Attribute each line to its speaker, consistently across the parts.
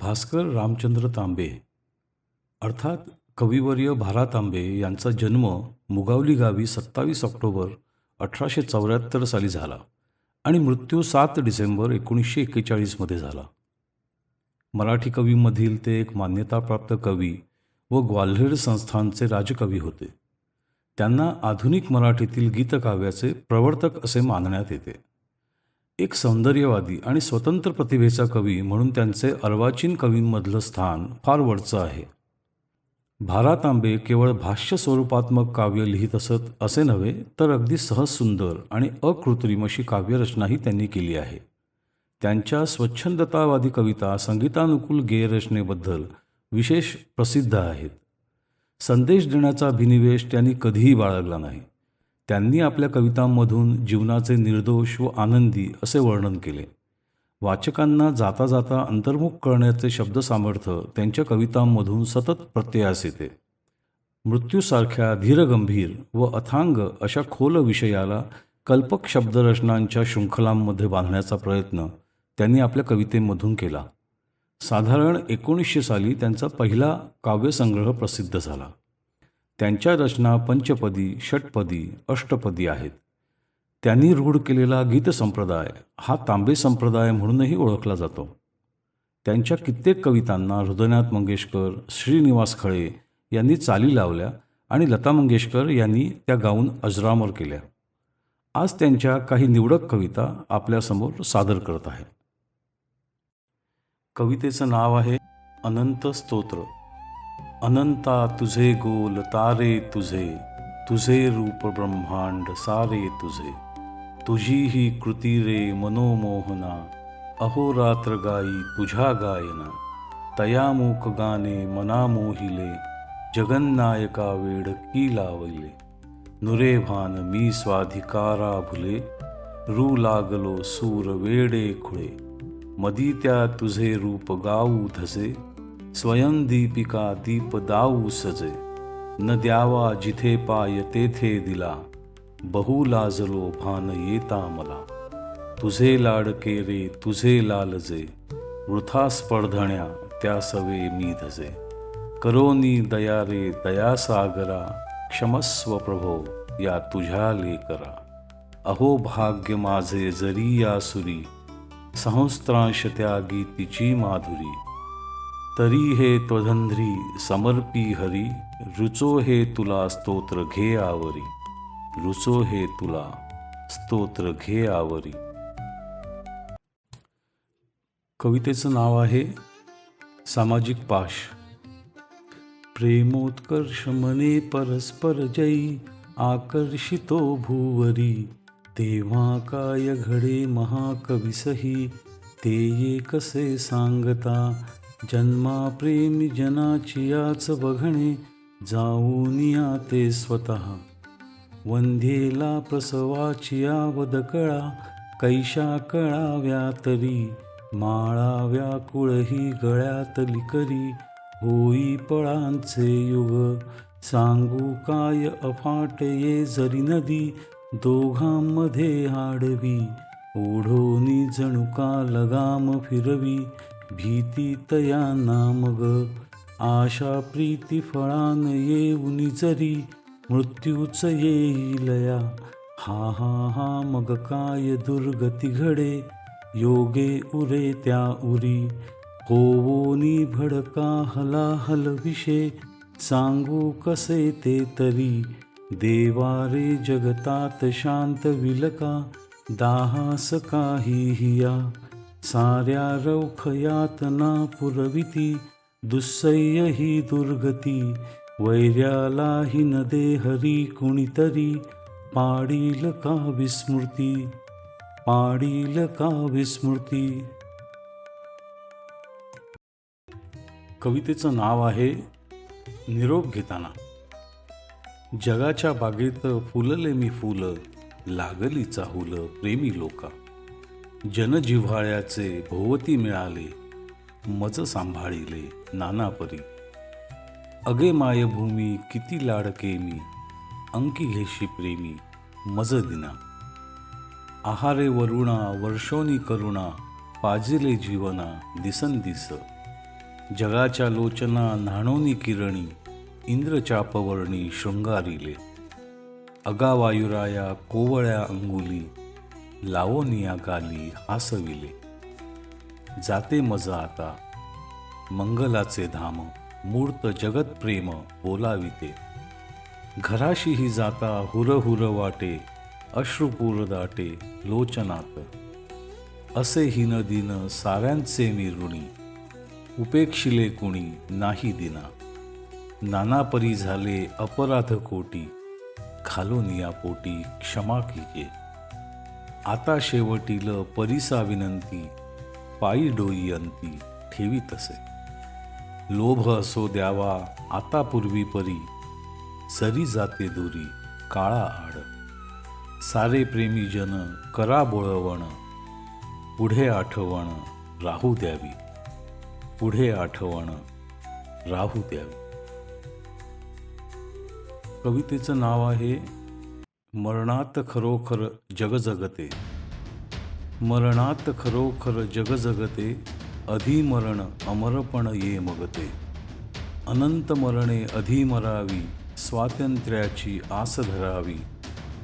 Speaker 1: भास्कर रामचंद्र तांबे अर्थात कविवर्य भारा तांबे यांचा जन्म मुगावली गावी सत्तावीस ऑक्टोबर अठराशे चौऱ्याहत्तर साली झाला आणि मृत्यू सात डिसेंबर एकोणीसशे एक्केचाळीसमध्ये झाला. मराठी कवीमधील ते एक मान्यताप्राप्त कवी व ग्वाल्हेर संस्थानचे राजकवी होते. त्यांना आधुनिक मराठीतील गीतकाव्याचे प्रवर्तक असे मानण्यात येते. एक सौंदर्यवादी आणि स्वतंत्र प्रतिभेचा कवी म्हणून त्यांचे अर्वाचीन कवींमधलं स्थान फार वरचं आहे. भारा तांबे केवळ भाष्य स्वरूपात्मक काव्य लिहित असत असे नव्हे तर अगदी सहज सुंदर आणि अकृत्रिम अशी काव्यरचनाही त्यांनी केली आहे. त्यांच्या स्वच्छंदतावादी कविता संगीतानुकूल गेयरचनेबद्दल विशेष प्रसिद्ध आहेत. संदेश देण्याचा अभिनिवेश त्यांनी कधीही बाळगला नाही. त्यांनी आपल्या कवितांमधून जीवनाचे निर्दोष व आनंदी असे वर्णन केले. वाचकांना जाता जाता अंतर्मुख करण्याचे शब्दसामर्थ्य त्यांच्या कवितांमधून सतत प्रत्ययास येते. मृत्यूसारख्या धीरगंभीर व अथांग अशा खोल विषयाला कल्पक शब्दरचनांच्या शृंखलांमध्ये बांधण्याचा प्रयत्न त्यांनी आपल्या कवितेमधून केला. साधारण एकोणीसशे साली त्यांचा पहिला काव्यसंग्रह प्रसिद्ध झाला. त्यांच्या रचना पंचपदी षटपदी अष्टपदी आहेत. त्यांनी रूढ केलेला गीतसंप्रदाय हा तांबे संप्रदाय म्हणूनही ओळखला जातो. त्यांच्या कित्येक कवितांना हृदयनाथ मंगेशकर श्रीनिवास खळे यांनी चाली लावल्या आणि लता मंगेशकर यांनी त्या गाऊन अजरामर केल्या. आज त्यांच्या काही निवडक कविता आपल्यासमोर सादर करत आहे कवितेचं नाव आहे अनंत स्तोत्र. अनंता तुझे गोल तारे तुझे तुझे रूप ब्रह्मांड सारे तुझे। तुझी ही कृती रे मनोमोहना अहोरात्र गाई तुझ्या गायना। तयामूक गाणे मना मोहिले जगन्नायका वेड की लावले। नुरे भान मी स्वाधिकारा भुले रू लागलो सूर वेडे खुळे। मदी त्या तुझे रूप गाऊ धसे स्वयंदीपिका दीप दाऊ सजे. न द्यावा जिथे पाय तेथे दिला. बहु लाजलो भान येता मला. तुझे लाडके रे तुझे लालजे वृथा स्पर्धण्या त्या सवे मी धजे. करोनी दया रे दया सागरा. क्षमस्व प्रभो या तुझ्या लेकरा अहो भाग्य माझे जरी या सुरी. संस्त्रांश त्या गीतीची माधुरी. तरी हे त्वधंध्री समर्पी हरी रुचो हे तुला स्तोत्र घे आवरी. रुचो हे तुला स्तोत्र घे आवरी. कवितेचं नाव आहे सामाजिक पाश. प्रेमोत्कर्ष मने परस्पर जयी आकर्षितो भूवरी. तेव्हा काय घडे महाकविसही ते ये कसे सांगता जन्मा प्रेम जनाची याच बघणे जाऊन या ते स्वतः. वंध्येला प्रसवाची आवद कळा कैशा कळाव्या तरी माळाव्या कुळही गळ्यातली करी होई पळांचे युग. सांगू काय अफाट ये जरी नदी दोघांमध्ये आडवी ओढोनी जणुका लगाम फिरवी भीती तया नामग आशा प्रीती फळान येऊनी जरी. मृत्यूच येईलया. हा हा हा मग काय दुर्गती घडे? योगे उरे त्या उरी. होवोनी भडका हलाहल विषे. सांगू कसे ते तरी? देवारे जगतात शांत विलका. दाहास काही हिया साऱ्या रौख यातना पुरविती दुःसह्य ही दुर्गती वैर्याला हि न देहरी कुणीतरी पाडील का विस्मृती पाडील का विस्मृती. कवितेचं नाव आहे निरोप घेताना. जगाच्या बागेत फुलले मी फुलं लागली चाहुल प्रेमी लोका. जनजिव्हाळ्याचे भोवती मिळाले मज सांभाळिले नानापरी. अगे मायभूमी किती लाडके मी अंकी घेशी प्रेमी मज दिना. आहारे वरुणा वर्षोनी करुणा पाजिले जीवना दिसन दिस. जगाच्या लोचना न्हाणोनी किरणी इंद्रचापवर्णी शृंगारिले. अगावायुराया कोवळ्या अंगुली लावोनिया गाली हासविले. जाते मज आता. मंगलाचे धाम मूर्त जगत प्रेम बोलाविते. घराशीही जाता हुर हुर वाटे अश्रुपूर दाटे लोचनात. असे हिन दिन साऱ्यांचे मी ऋणी उपेक्षिले कुणी नाही दिना. नाना परी झाले अपराध कोटी खालोनिया पोटी क्षमा के आता शेवटील परिसा विनंती पायी डोई अंती ठेवी तसे. लोभ असो द्यावा आता पूर्वी परी सरी जाते दुरी काळा आड. सारे प्रेमी जन करा बोळवण पुढे आठवण राहू द्यावी. पुढे आठवण राहू द्यावी. कवितेचं नाव आहे मरणात खरोखर जगजगते. मरणात खरोखर जगजगते अधिमरण अमरपण ये मगते. अनंत मरणे अधिमरावी स्वातंत्र्याची आस धरावी.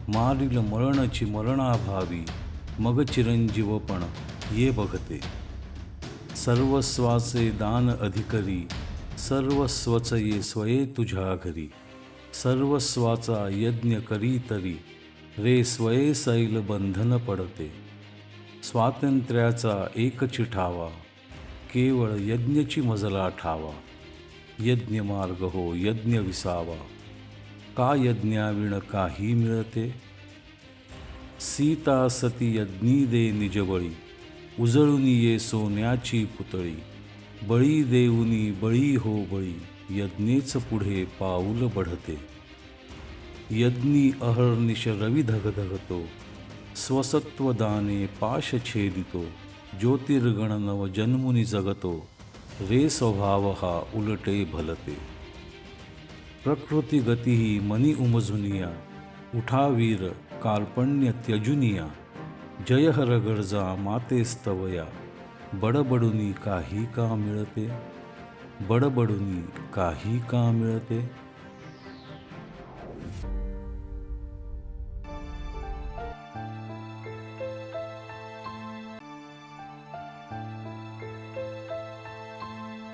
Speaker 1: मारिल मरणची मरणाभावी मग चिरंजीवपण ये बघते. सर्वस्वाचे दान अधिकरी सर्वस्वच ये स्वये तुझ्या घरी. सर्वस्वाचा यज्ञ करी तरी रे स्वये सैल बंधन पडते. स्वातंत्र्याचा एक चिठावा केवळ यज्ञची मजला ठावा. यज्ञ मार्ग हो यज्ञ विसावा. का यज्ञाविण काही मिळते? सीता सती यज्ञी दे निजबळी उजळून ये सोन्याची पुतळी बळी देऊनी बळी हो बळी. यज्ञेच पुढे पाऊल बढते. यज्ञी अहर्निश रवी धगधगतो स्वसत्वदाने पाश छेदितो ज्योतिर्गण नव जन्मुनी जगतो रे स्वभाव हा उलटे भलते. प्रकृती गतीही मनी उमजुनिया उठावीर काल्पण्य त्यजुनिया जय हर गर्जा माते स्तवया बडबडुनी काही का मिळते? बडबडून काही का मिळते?